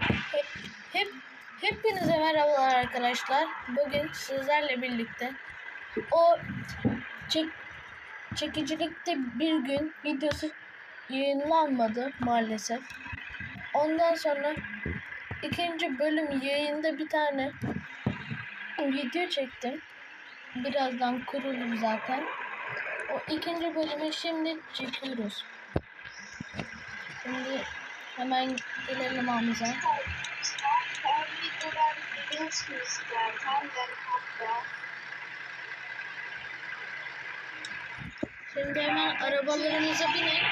Hep, hep hepinize merhabalar arkadaşlar. Bugün sizlerle birlikte o çek, çekicilikte bir gün videosu yayınlanmadı maalesef. Ondan sonra ikinci bölüm yayında bir tane video çektim. Birazdan kurulur zaten. O ikinci bölümü şimdi çekiyoruz. Şimdi hemen gelelim Hamza. Şimdi hemen arabalarımıza binek.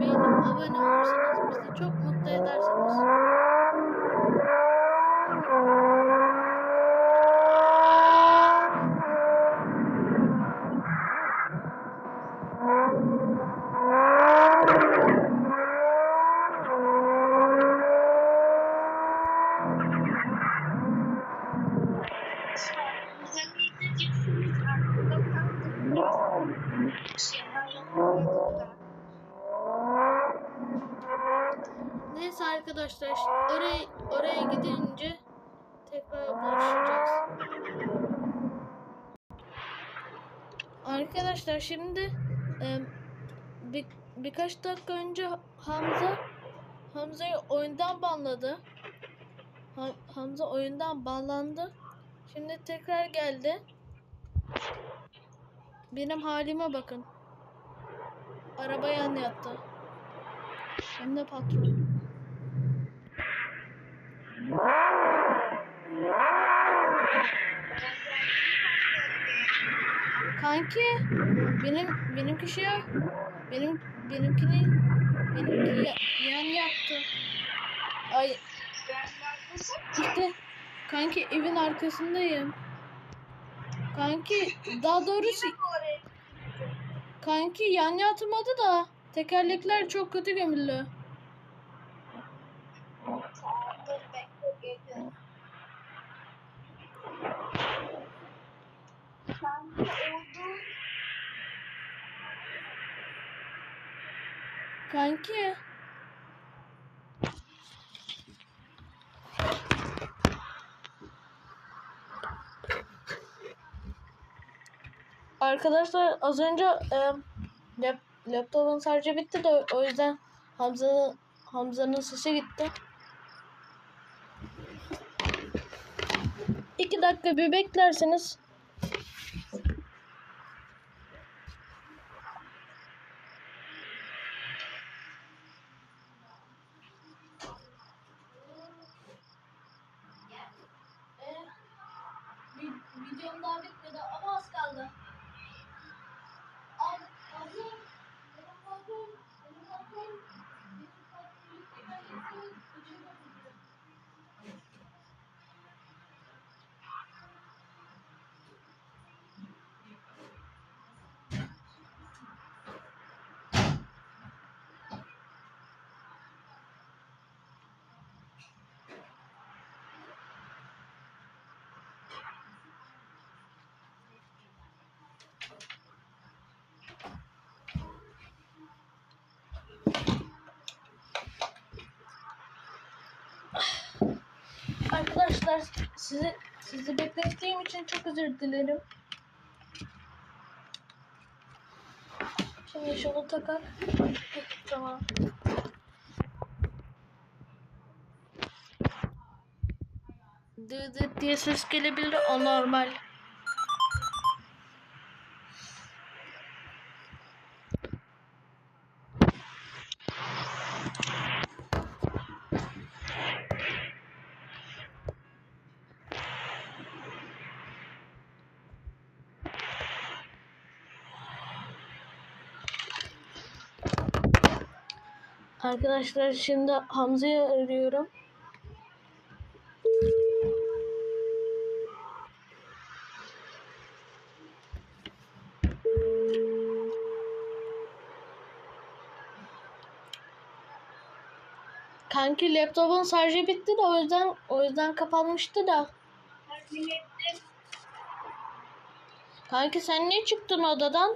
Beğenip abone olursanız bizi çok mutlu edersiniz. Arkadaşlar oraya oraya gidince tekrar buluşacağız. Arkadaşlar şimdi e, bir, birkaç dakika önce Hamza Hamza'yı oyundan banladı. Ha- Hamza oyundan banlandı. Şimdi tekrar geldi. Benim halime bakın. Araba yan yattı. Hem de patron. Kanki benim benimki şey benim benimkini benimki ya- yan yaptı. Ay işte kanki evin arkasındayım. Kanki daha doğrusu kanki yan yatmadı da tekerlekler çok kötü gömüldü. Kanki Arkadaşlar az önce e, lap, laptopun şarjı bitti de o yüzden Hamza'nın Hamza'nın sesi gitti. İki dakika bir beklerseniz Videom daha bitmedi ama az kaldı. Az, hazır. Benim patron, benim patron, benim patron, ben yapıyorum, üçüncü patron. Arkadaşlar sizi sizi beklettiğim için çok özür dilerim. Şimdi şunu takar. Tamam. Dı dı diye ses gelebilir o normal. Arkadaşlar şimdi Hamza'yı arıyorum. Kanki laptopun şarjı bitti de o yüzden o yüzden kapanmıştı da. Kanki sen niye çıktın odadan?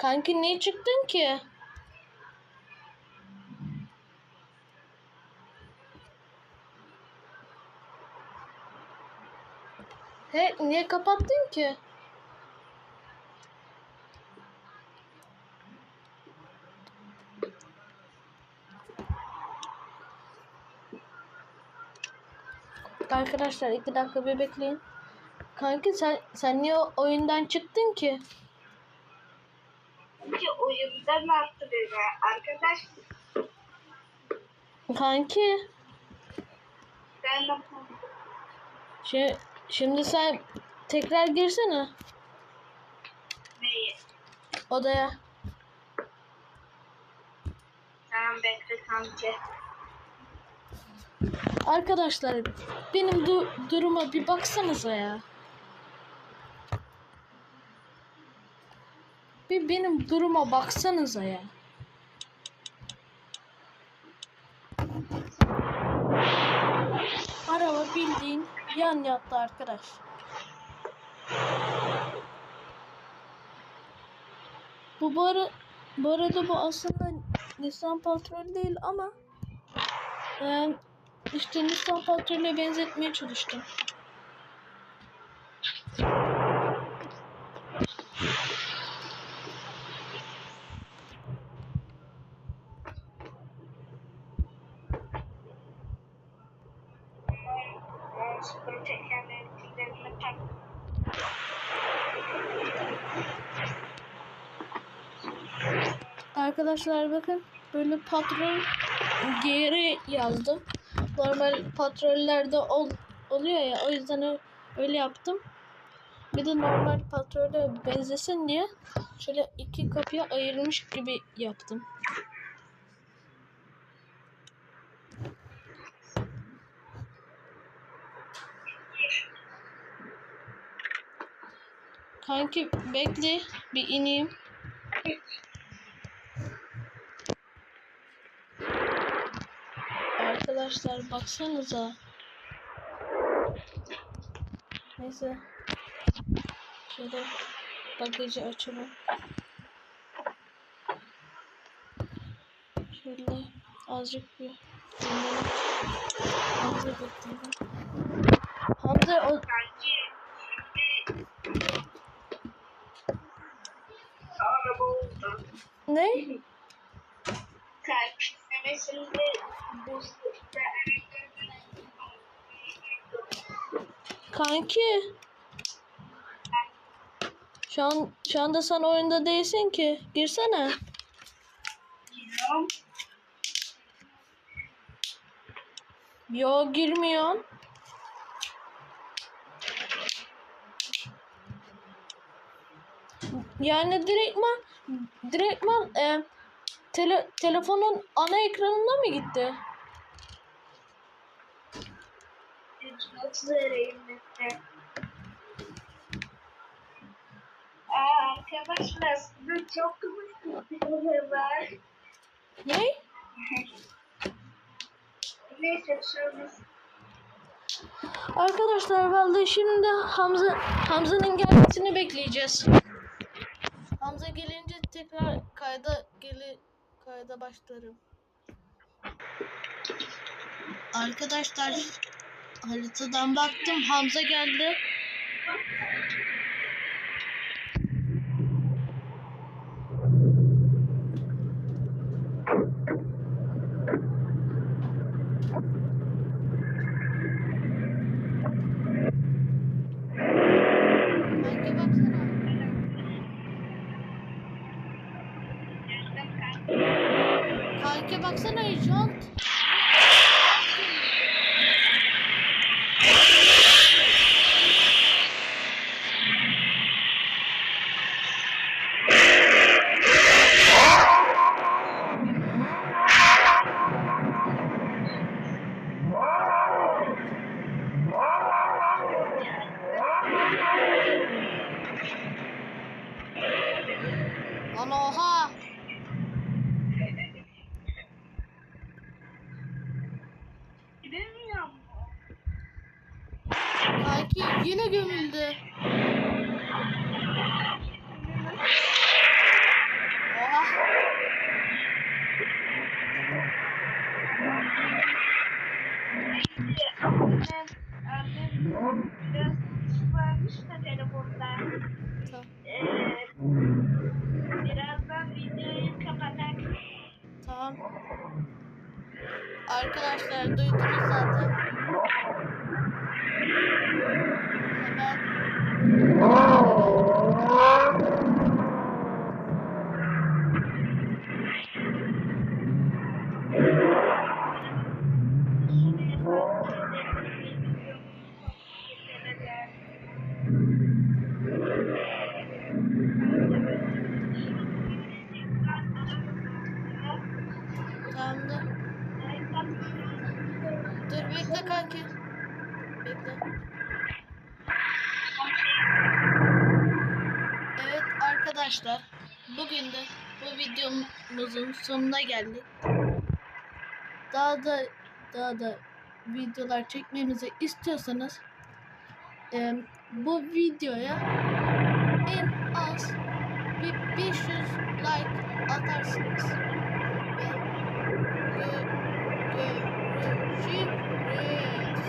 Kanki niye çıktın ki? He, niye kapattın ki? Arkadaşlar iki dakika bir bekleyin. Kanki sen sen niye oyundan çıktın ki? Çünkü oyundan attı beni. Arkadaş Kanki ben de şey, şimdi sen tekrar girsene neyi? odaya. Tamam bekle kanki. Arkadaşlar benim du- duruma bir baksanıza ya. Bir benim duruma baksanıza ya. Araba bildiğin yan yattı arkadaş. Bu bu, ara, bu arada bu aslında Nissan Patrol değil ama eee işte Nissan Patrol'e benzetmeye çalıştım. Ben sıfır tekerlerin üzerine tak. Arkadaşlar bakın böyle patrol geri yazdım. Normal patrollerde ol, oluyor ya o yüzden öyle yaptım. Bir de normal patrole benzesin diye şöyle iki kapıya ayırmış gibi yaptım. Kanki bekle bir ineyim. Arkadaşlar baksanıza. Neyse. Şöyle bagajı açalım. Şöyle azıcık bir dinlenek. Hamza bekleyelim. Hamza o Kanki şimdi araba oldu. Ne? Kanki. Şu an şu anda sen oyunda değilsin ki. Girsene. Giriyorum. Yo girmiyorsun. Yani direktman direktman e, tele, telefonun ana ekranına mı gitti? Arkadaşlar çok var. Ne? Neyse Arkadaşlar vallahi şimdi Hamza Hamza'nın gelmesini bekleyeceğiz. Tekrar kayda geli kayda başlarım. Arkadaşlar haritadan baktım Hamza geldi. baksana jont. Yine gömüldü. Oha. Biraz iş varmış da telefonda. Tamam. Ee, birazdan videoyu kapatak. Tamam. Arkadaşlar duydunuz zaten. Videomuzun sonuna geldik. Daha da daha da videolar çekmemizi istiyorsanız em, bu videoya en az bir 500 like atarsınız. Ve gö- görüşürüz.